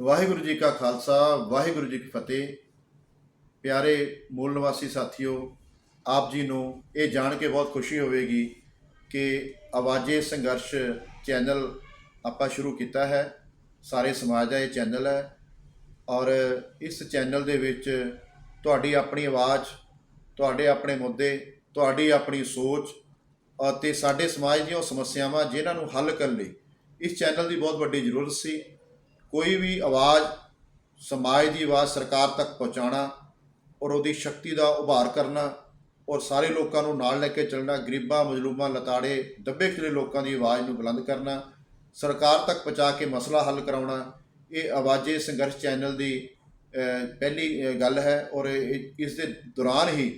ਵਾਹਿਗੁਰੂ ਜੀ ਕਾ ਖਾਲਸਾ, ਵਾਹਿਗੁਰੂ ਜੀ ਕੀ ਫਤਿਹ। ਪਿਆਰੇ ਮੂਲ ਨਿਵਾਸੀ ਸਾਥੀਓ, ਆਪ ਜੀ ਨੂੰ ਇਹ ਜਾਣ ਕੇ ਬਹੁਤ ਖੁਸ਼ੀ ਹੋਵੇਗੀ ਕਿ ਆਵਾਜ਼ੇ ਸੰਘਰਸ਼ ਚੈਨਲ ਆਪਾਂ ਸ਼ੁਰੂ ਕੀਤਾ ਹੈ। ਸਾਰੇ ਸਮਾਜ ਦਾ ਇਹ ਚੈਨਲ ਹੈ ਔਰ ਇਸ ਚੈਨਲ ਦੇ ਵਿੱਚ ਤੁਹਾਡੀ ਆਪਣੀ ਆਵਾਜ਼, ਤੁਹਾਡੇ ਆਪਣੇ ਮੁੱਦੇ, ਤੁਹਾਡੀ ਆਪਣੀ ਸੋਚ ਅਤੇ ਸਾਡੇ ਸਮਾਜ ਦੀਆਂ ਉਹ ਸਮੱਸਿਆਵਾਂ ਜਿਨ੍ਹਾਂ ਨੂੰ ਹੱਲ ਕਰਨ ਲਈ ਇਸ ਚੈਨਲ ਦੀ ਬਹੁਤ ਵੱਡੀ ਜ਼ਰੂਰਤ ਸੀ। ਕੋਈ ਵੀ ਆਵਾਜ਼ ਸਮਾਜ ਦੀ ਆਵਾਜ਼ ਸਰਕਾਰ ਤੱਕ ਪਹੁੰਚਾਉਣਾ ਔਰ ਉਹਦੀ ਸ਼ਕਤੀ ਦਾ ਉਭਾਰ ਕਰਨਾ ਔਰ ਸਾਰੇ ਲੋਕਾਂ ਨੂੰ ਨਾਲ ਲੈ ਕੇ ਚੱਲਣਾ, ਗਰੀਬਾਂ, ਮਜ਼ਲੂਮਾਂ, ਲਤਾੜੇ, ਦੱਬੇ ਖਿਲੇ ਲੋਕਾਂ ਦੀ ਆਵਾਜ਼ ਨੂੰ ਬੁਲੰਦ ਕਰਨਾ, ਸਰਕਾਰ ਤੱਕ ਪਹੁੰਚਾ ਕੇ ਮਸਲਾ ਹੱਲ ਕਰਾਉਣਾ, ਇਹ ਆਵਾਜ਼ੇ ਸੰਘਰਸ਼ ਚੈਨਲ ਦੀ ਪਹਿਲੀ ਗੱਲ ਹੈ ਔਰ ਇਸ ਦੇ ਦੌਰਾਨ ਹੀ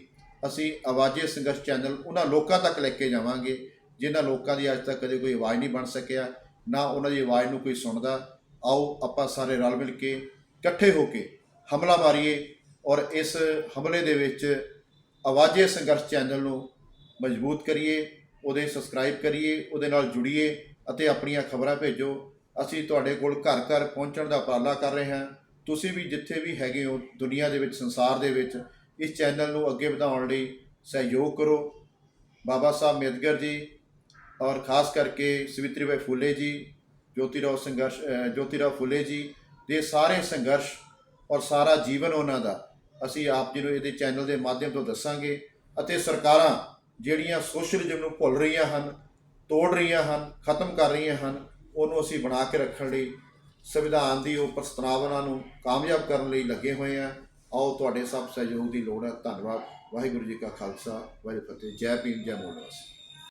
ਅਸੀਂ ਆਵਾਜ਼ੇ ਸੰਘਰਸ਼ ਚੈਨਲ ਉਹਨਾਂ ਲੋਕਾਂ ਤੱਕ ਲੈ ਕੇ ਜਾਵਾਂਗੇ, ਜਿਨ੍ਹਾਂ ਲੋਕਾਂ ਦੀ ਅੱਜ ਤੱਕ ਕਦੇ ਕੋਈ ਆਵਾਜ਼ ਨਹੀਂ ਬਣ ਸਕਿਆ, ਨਾ ਉਹਨਾਂ ਦੀ ਆਵਾਜ਼ ਨੂੰ ਕੋਈ ਸੁਣਦਾ ਆਓ ਆਪਾਂ ਸਾਰੇ ਰਲ ਮਿਲ ਕੇ ਇਕੱਠੇ ਹੋ ਕੇ ਹਮਲਾ ਮਾਰੀਏ ਔਰ ਇਸ ਹਮਲੇ ਦੇ ਵਿੱਚ ਆਵਾਜ਼ੇ ਸੰਘਰਸ਼ ਚੈਨਲ ਨੂੰ ਮਜ਼ਬੂਤ ਕਰੀਏ, ਉਹਦੇ ਸਬਸਕ੍ਰਾਈਬ ਕਰੀਏ, ਉਹਦੇ ਨਾਲ ਜੁੜੀਏ ਅਤੇ ਆਪਣੀਆਂ ਖਬਰਾਂ ਭੇਜੋ। ਅਸੀਂ ਤੁਹਾਡੇ ਕੋਲ ਘਰ ਘਰ ਪਹੁੰਚਣ ਦਾ ਉਪਰਾਲਾ ਕਰ ਰਹੇ ਹਾਂ। ਤੁਸੀਂ ਵੀ ਜਿੱਥੇ ਵੀ ਹੈਗੇ ਹੋ ਦੁਨੀਆ ਦੇ ਵਿੱਚ, ਸੰਸਾਰ ਦੇ ਵਿੱਚ, ਇਸ ਚੈਨਲ ਨੂੰ ਅੱਗੇ ਵਧਾਉਣ ਲਈ ਸਹਿਯੋਗ ਕਰੋ। ਬਾਬਾ ਸਾਹਿਬ ਅੰਬੇਦਕਰ ਜੀ ਔਰ ਖਾਸ ਕਰਕੇ ਸਵਿਤਰੀ ਬਾਈ ਫੁੱਲੇ ਜੀ ਜੋਤੀਰਾਓ ਸੰਘਰਸ਼ ਅ, ਜੋਤੀਰਾਓ ਫੁਲੇ ਜੀ ਦੇ ਸਾਰੇ ਸੰਘਰਸ਼ ਔਰ ਸਾਰਾ ਜੀਵਨ ਉਹਨਾਂ ਦਾ ਅਸੀਂ ਆਪ ਜੀ ਨੂੰ ਇਹਦੇ ਚੈਨਲ ਦੇ ਮਾਧਿਅਮ ਤੋਂ ਦੱਸਾਂਗੇ ਅਤੇ ਸਰਕਾਰਾਂ ਜਿਹੜੀਆਂ ਸੋਸ਼ਲਿਜ਼ਮ ਨੂੰ ਭੁੱਲ ਰਹੀਆਂ ਹਨ ਤੋੜ ਰਹੀਆਂ ਹਨ ਖਤਮ ਕਰ ਰਹੀਆਂ ਹਨ ਉਹਨੂੰ ਅਸੀਂ ਬਣਾ ਕੇ ਰੱਖਣ ਲਈ ਸੰਵਿਧਾਨ ਦੀ ਉਹ ਪ੍ਰਸਤਾਵਨਾ ਨੂੰ ਕਾਮਯਾਬ ਕਰਨ ਲਈ ਲੱਗੇ ਹੋਏ ਆ ਆਓ ਤੁਹਾਡੇ ਸਭ ਸਹਿਯੋਗ ਦੀ ਲੋੜ ਹੈ। ਧੰਨਵਾਦ। ਵਾਹਿਗੁਰੂ ਜੀ ਕਾ ਖਾਲਸਾ। ਵਾਹਿਗੁਰੂ ਫਤਿਹ। ਜੈ ਭੀਮ ਜੈ ਮੋਹਨਦਾਸ